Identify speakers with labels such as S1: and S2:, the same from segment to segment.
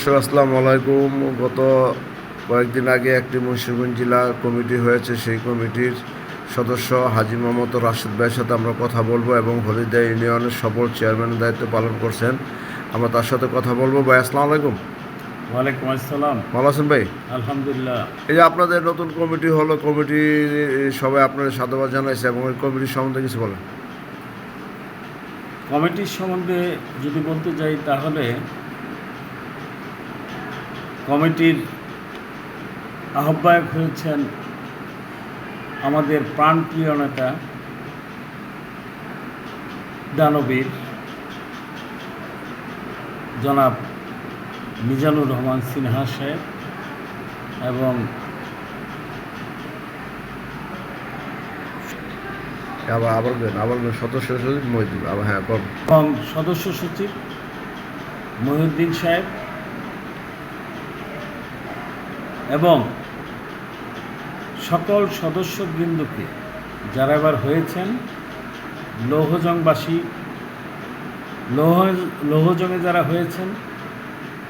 S1: আসসালামু আলাইকুম। গত কয়েকদিন আগে একটি মুন্সিগঞ্জ জেলা কমিটি হয়েছে সেই কমিটির সদস্য হাজি মোহাম্মদ রাশেদ ভাইয়ের সাথে আমরা কথা বলব এবং হলিদা ইউনিয়নের সফল চেয়ারম্যানের দায়িত্ব পালন করছেন। আমরা তার সাথে কথা বলব। ভাই আসসালামু আলাইকুম।
S2: ওয়ালাইকুম আসসালাম।
S1: ভালো আছেন ভাই?
S2: আলহামদুলিল্লাহ।
S1: এই যে আপনাদের নতুন কমিটি হলো কমিটি সবাই আপনাদের সাধুবাদ জানাইছে এবং ওই কমিটির সম্বন্ধে কিছু বলেন।
S2: কমিটির সম্বন্ধে যদি বলতে যাই তাহলে কমিটির আহ্বায়ক হয়েছেন আমাদের প্রাণপ্রিয় নেতা দানবীর জনাব মিজানুর রহমান সিনহা সাহেব এবং
S1: বলেন, সদস্য সচিব মহিদুল আবার হ্যাঁ।
S2: এবং সদস্য সচিব মহিউদ্দিন সাহেব এবং সকল সদস্যবৃন্দকে যারা এবার হয়েছেন, লৌহজংবাসী, লৌহ লৌহজংয়ে যারা হয়েছেন,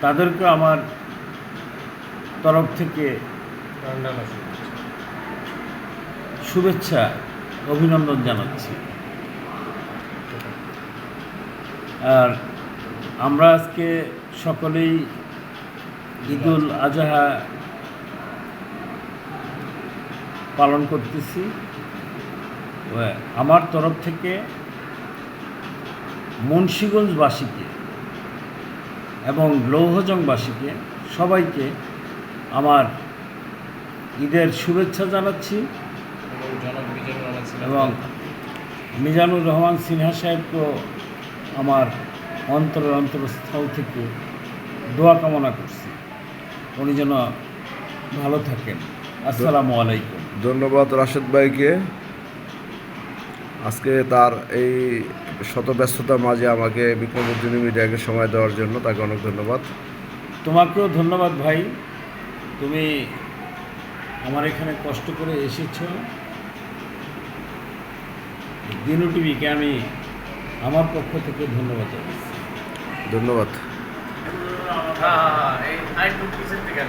S2: তাদেরকে আমার তরফ থেকে শুভেচ্ছা, অভিনন্দন জানাচ্ছি। আর আমরা আজকে সকলেই ঈদুল আজহা পালন করতেছি। আমার তরফ থেকে মুন্সীগঞ্জবাসীকে এবং লৌহজংবাসীকে সবাইকে আমার ঈদের শুভেচ্ছা জানাচ্ছি এবং মিজানুর রহমান সিনহা সাহেবকেও আমার অন্তরের অন্তরস্থল থেকে দোয়া কামনা করছি। উনি যেন ভালো থাকেন। আসসালামু আলাইকুম।
S1: ধন্যবাদ রাশেদ ভাইকে। আজকে তার এই শত ব্যস্ততার মাঝে আমাকে বিক্রমুদ্দিন মিডিয়াকে সময় দেওয়ার জন্য তাকে অনেক ধন্যবাদ।
S2: তোমাকেও ধন্যবাদ ভাই। তুমি আমার এখানে কষ্ট করে এসেছ। দিনু টিভিকে আমি আমার পক্ষ থেকে ধন্যবাদ জানাচ্ছি।
S1: ধন্যবাদ।
S3: হ্যাঁ হ্যাঁ এই থেকে